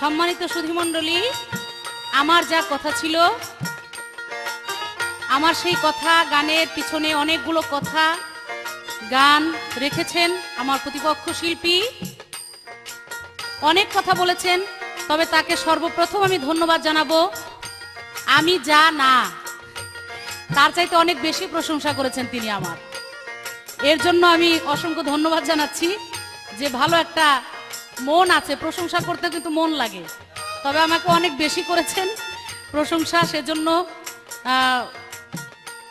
সম্মানিত সুধীমণ্ডলী, আমার যা কথা ছিল, আমার সেই কথা, গানের পিছনে অনেকগুলো কথা, গান রেখেছেন আমার প্রতিপক্ষ শিল্পী। অনেক কথা বলেছেন, তবে তাকে সর্বপ্রথম আমি ধন্যবাদ জানাব। আমি যা না, তার চাইতে অনেক বেশি প্রশংসা করেছেন তিনি আমার। এর জন্য আমি অসংখ্য ধন্যবাদ জানাচ্ছি যে ভালো একটা মন আছে, প্রশংসা করতে কিন্তু মন লাগে। তবে আমাকে অনেক বেশি করেছেন প্রশংসা, সেজন্য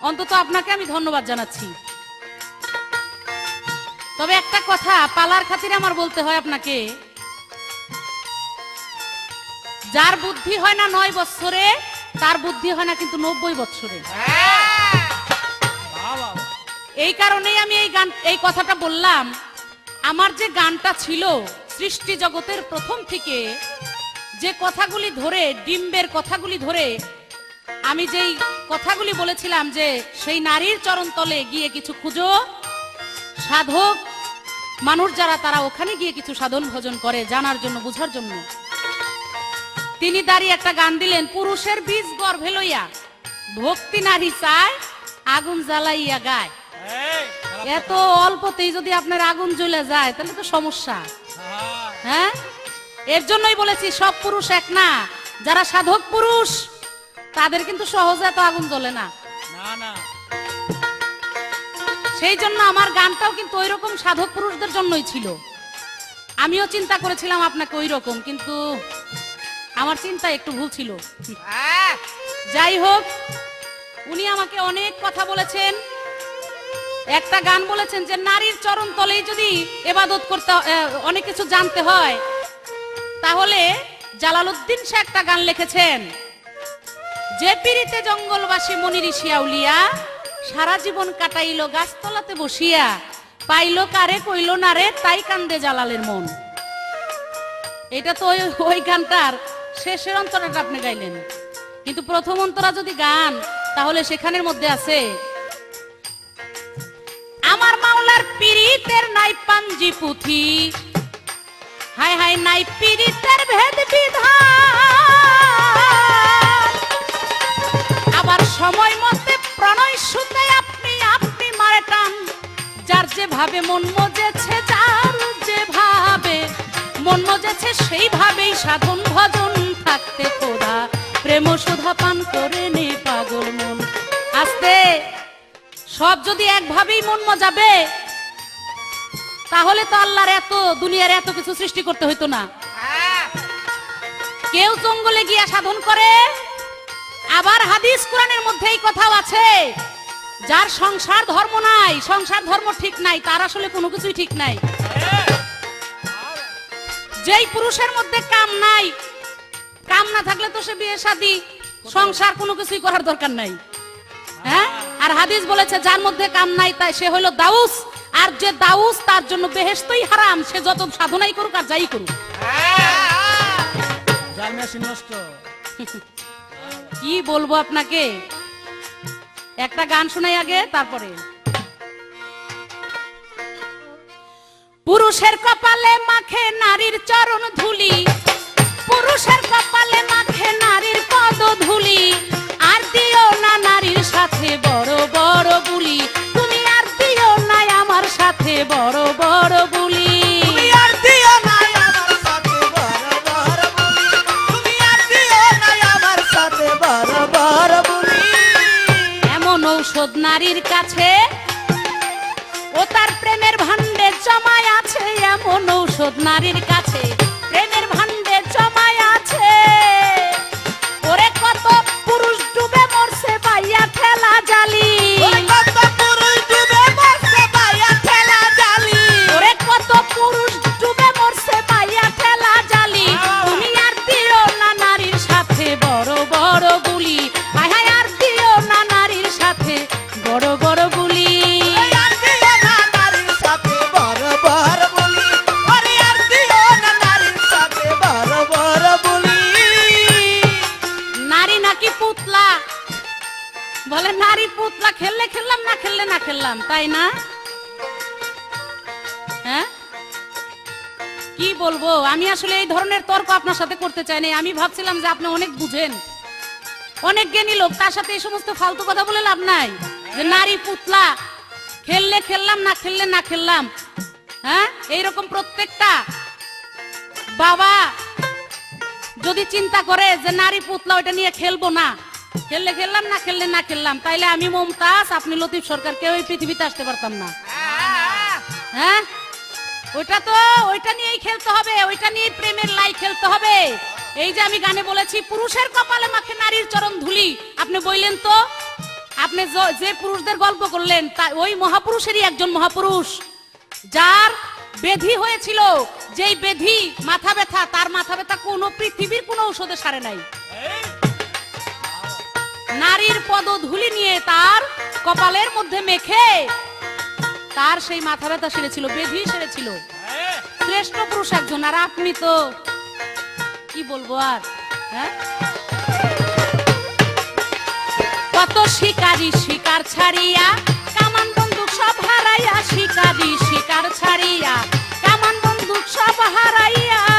অন্তত আপনাকে আমি ধন্যবাদ জানাচ্ছি। তবে একটা কথা, পালার খাতিরে আমার বলতে হয় আপনাকে, যার বুদ্ধি হয় না নয় বছরে তার বুদ্ধি হয় না কিন্তু নব্বই বছরে এই কারণেই আমি এই গান, এই কথাটা বললাম। আমার যে গানটা ছিল সৃষ্টি জগতের প্রথম থেকে যে কথাগুলি ধরে ডিম্বের কথাগুলি ধরে আমি যেই কথাগুলি বলেছিলাম যে সেই নারীর চরণতলে গিয়ে কিছু খুঁজো সাধক মানুষ যারা তারা ওখানে গিয়ে কিছু সাধন ভজন করে জানার জন্য বোঝার জন্য। তিনি দাঁড়িয়ে একটা গান দিলেন পুরুষের বীজ গর্ভে লইয়া ভক্তি নারী চায় আগুন জ্বালাইয়া গায়। এত অল্পতেই যদি আপনার আগুন জ্বলে যায় তাহলে তো সমস্যা। হ্যাঁ? এর জন্যই বলেছি সব পুরুষ এক না। যারা সাধক পুরুষ তাদের কিন্তু সহজে এত আগুন জ্বলে না। না না। সেই জন্য আমার গানটাও কিন্তু ওই রকম সাধক পুরুষদের জন্যই ছিল। আমিও চিন্তা করেছিলাম আপনাকে ওই রকম কিন্তু আমার চিন্তা একটু ভুল ছিল। যাই হোক উনি আমাকে অনেক কথা বলেছেন। একটা গান বলেছেন যে নারীর চরণ তলেই যদি এবাদত করতে অনেক কিছু জানতে হয়, তাহলে জালালউদ্দিন সে একটা গান লিখেছেন, যে পিড়িতে জঙ্গলবাসী মনি ঋষি আউলিয়া সারা জীবন কাটাইল গাছতলাতে বসিয়া, পাইল কারে কইল না রে, তাই কান্দে জালালের মন। এটা তো ওই গানটার শেষের অন্তরাটা আপনি গাইলেন। কিন্তু প্রথম অন্তরা যদি গান, তাহলে সেখানের মধ্যে আছে পিরিতের নাই পাঞ্জি পুথি। হায় হায় নাই পিরিতের ভেদ বিধান। আবার সময় মতে প্রণয় সুতে আপনি আপনি মারে টান। যার যেভাবে মন মজেছে, যার যেভাবে মন মজেছে, সেইভাবেই সাধন ভজন থাকতে খোদা। প্রেম সুধা পান করে নে পাগল মন। আস্তে, সব যদি একভাবেই মন মজাবে তাহলে তো আল্লাহর এত দুনিয়ার এত কিছু সৃষ্টি করতে হইতো না। কেউ জঙ্গলে গিয়া সাধন করে আবার হাদিস কোরআনের মধ্যে এই কথাও আছে যার সংসার ধর্ম নাই সংসার ধর্ম ঠিক নাই তার আসলে কোনো কিছুই ঠিক নাই। যেই পুরুষের মধ্যে কাম নাই কাম না থাকলে তো সে বিয়ে শাদি সংসার কোনো কিছুই করার দরকার নাই। হ্যাঁ? আর হাদিস বলেছে যার মধ্যে কাম নাই তাই সে হলো দাউস। আর যে দাউস তার জন্য বেহেস্তই হারাম সে যত সাধনাই করুক আর যাই করুক। কি বলব আপনাকে? একটা গান শোনাই আগে তারপরে। পুরুষের কপালে মাখে নারীর চরণ ধুলি পুরুষের কপালে মাখে নারীর পদ ধুলি নারীর কাছে। ও তার প্রেমের ভান্ডে জমায় আছে এমন ঔষধ নারীর কাছে। পুতলা খেললে খেললাম, না খেললে না খেললাম, তাই না? হ্যাঁ? কি বলব? আমি আসলে এই ধরনের তর্ক আপনার সাথে করতে চাই না আমি ভাবছিলাম যে আপনি অনেক বুঝেন। অনেক জ্ঞানী লোক, তার সাথে এই সমস্ত ফালতু কথা বলে লাভ নাই। যে নারী পুতলা, খেললে খেললাম, না খেললে না খেললাম। হ্যাঁ? এইরকম প্রত্যেকটা বাবা যদি চিন্তা করে যে নারী পুতলা, ওইটা নিয়ে খেলব না খেললে খেললাম, না খেললে না খেললাম। তাইলে আমি মমতাজ, আপনি লতিফ সরকার, কেউ পৃথিবীতে আসতে পারতাম না। হ্যাঁ? ওইটা তো, ওইটা নিয়েই খেলতে হবে, ওইটা নিয়ে প্রেমের লাই খেলতে হবে। এই যে আমি গানে বলেছি, পুরুষের কপালে মাখে নারীর চরণ ধুলি। আপনি বললেন তো? আপনি যে পুরুষদের গল্প করলেন, তা, ওই মহাপুরুষেরই একজন মহাপুরুষ। যার বেধি হয়েছিল, যেই বেধি মাথা ব্যথা, তার মাথা ব্যথা কোনো পৃথিবীর কোনো ঔষধে সারে নাই। নারীর পদ ধুলি নিয়ে তার কপালের মধ্যে মেখে তার সেই মাথা ব্যথা সেরেছিল বেধি সেরেছিল। শ্রেষ্ঠ পুরুষ একজন, আর আপনি তো কি বলব আর হ্যাঁ? কত শিকারী শিকার ছাড়িয়া, কামান বন্দুক সব হারাইয়া, শিকারী শিকার ছাড়িয়া, কামান বন্দুক সব হারাইয়া।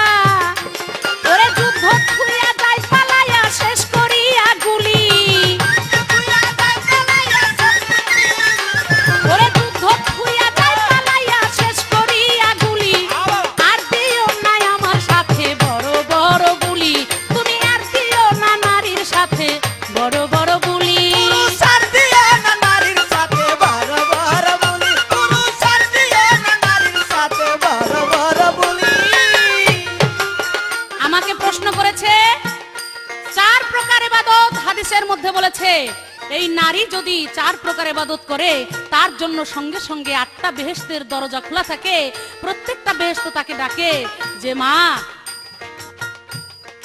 নারী যদি চার প্রকার এবাদত করে, তার জন্য সঙ্গে সঙ্গে আটটা বেহেস্তের দরজা খোলা থাকে। প্রত্যেকটা বেহেস্ত তাকে ডাকে যে, মা,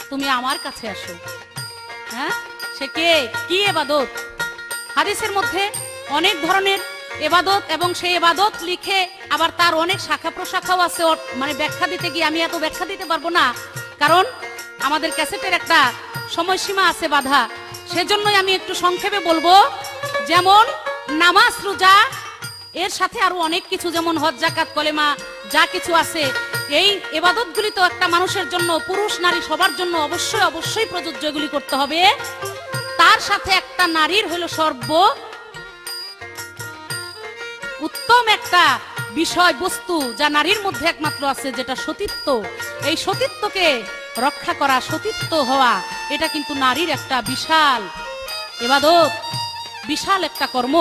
তুমি আমার কাছে আসো। হ্যাঁ? সে কে? কি এবাদত হাদিসের মধ্যে অনেক ধরনের এবাদত এবং সেই এবাদত লিখে আবার তার অনেক শাখা প্রশাখাও আছে। মানে ব্যাখ্যা দিতে গিয়ে আমি এত ব্যাখ্যা দিতে পারব না। কারণ আমাদের ক্যাসেটের একটা সময়সীমা আছে বাধা। সেজন্যই আমি একটু সংক্ষেপে বলব, যেমন নামাজ, রোজা, এর সাথে আরও অনেক কিছু, যেমন হজ জাকাত কলেমা, যা কিছু আছে। এই এবাদতগুলি তো একটা মানুষের জন্য, পুরুষ, নারী সবার জন্য অবশ্যই অবশ্যই প্রযোজ্য এগুলি করতে হবে। তার সাথে একটা নারীর হলো সর্ব উত্তম একটা বিষয় বস্তু যা নারীর মধ্যে একমাত্র আছে, যেটা সতীত্ব। এই সতীত্বকে রক্ষা করা সতীত্ব হওয়া, এটা কিন্তু নারীর একটা বিশাল এবাদত, বিশাল একটা কর্ম।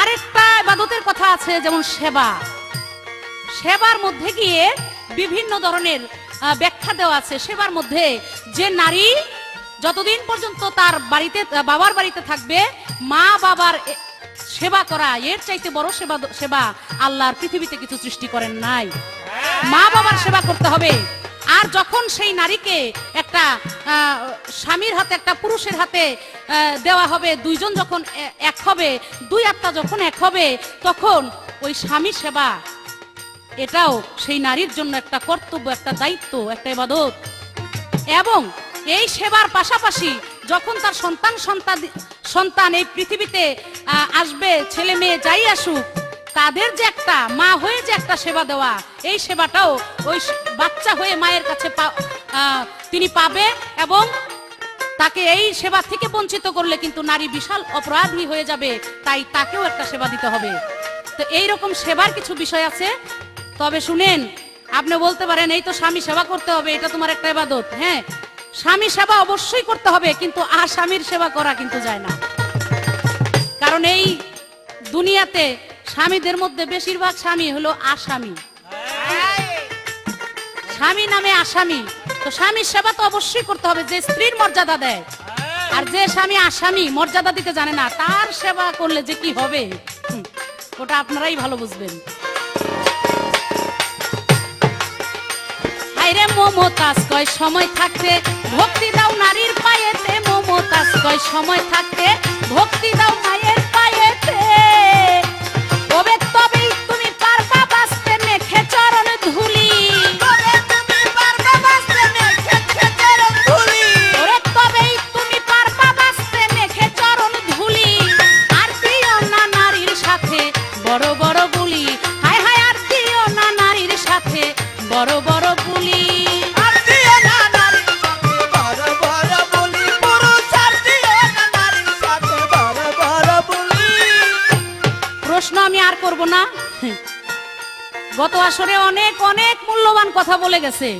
আরেকটা এবাদতের কথা আছে, যেমন সেবা। সেবার মধ্যে গিয়ে বিভিন্ন ধরনের ব্যাখ্যা দেওয়া আছে। সেবার মধ্যে যে নারী যতদিন পর্যন্ত তার বাড়িতে বাবার বাড়িতে থাকবে, মা বাবার সেবা করা, এর চাইতে বড় সেবা সেবা আল্লাহর পৃথিবীতে কিছু সৃষ্টি করেন নাই। মা বাবার সেবা করতে হবে। আর যখন সেই নারীকে একটা স্বামীর হাতে, একটা পুরুষের হাতে দেওয়া হবে, দুইজন যখন এক হবে, দুই আত্মা যখন এক হবে, তখন ওই স্বামী সেবা, এটাও সেই নারীর জন্য একটা কর্তব্য, একটা দায়িত্ব, একটা ইবাদত। এবং এই সেবার পাশাপাশি যখন তার সন্তান সন্তান সন্তান এই পৃথিবীতে আসবে, ছেলে মেয়ে যাই আসুক তাদের যে একটা, মা হয়ে যে একটা সেবা দেওয়া, এই সেবাটাও ওই বাচ্চা হয়ে মায়ের কাছে তিনি পাবে এবং তাকে এই সেবা থেকে বঞ্চিত করলে কিন্তু নারী বিশাল অপরাধী হয়ে যাবে, তাই তাকেও একটা সেবা দিতে হবে। তো এই রকম সেবার কিছু বিষয় আছে। তবে শুনেন, আপনি বলতে পারেন, এই তো স্বামী সেবা করতে হবে, এটা তোমার একটা ইবাদত হ্যাঁ স্বামী সেবা অবশ্যই করতে হবে, কিন্তু আর স্বামীর সেবা করা কিন্তু যায় না। কারণ এই দুনিয়াতে স্বামীদের মধ্যে বেশিরভাগ স্বামী হলো আসামি। স্বামী নামে আসামি। তো স্বামীর সেবা তো অবশ্যই করতে হবে, যে স্ত্রীর মর্যাদা দেয়। আর যে স্বামী আসামি, মর্যাদা দিতে জানে না, তার সেবা করলে যে কি হবে? ওটা আপনারাই ভালো বুঝবেন। হাইরে কয় সময় থাকতে ভক্তি দাও নারীর পায়েতে। মমতাজ, কয় সময় থাকতে ভক্তি দাও মায়ের প্রশ্ন আমি আর করব না। গত আসরে অনেক অনেক মূল্যবান কথা বলে গেছে।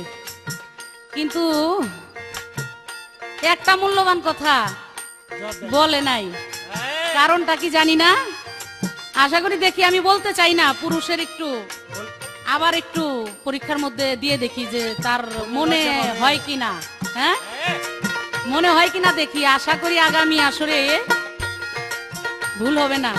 কিন্তু একটা মূল্যবান কথা বলে নাই। কারণটা কি জানি না? আশা করি দেখি, আমি বলতে চাই না, পুরুষের একটু। আবার একটু পরীক্ষার মধ্যে দিয়ে দেখি যে তার মনে হয় কি না। হ্যাঁ? মনে হয় কি না দেখি। আশা করি আগামী আসরে ভুল হবে না।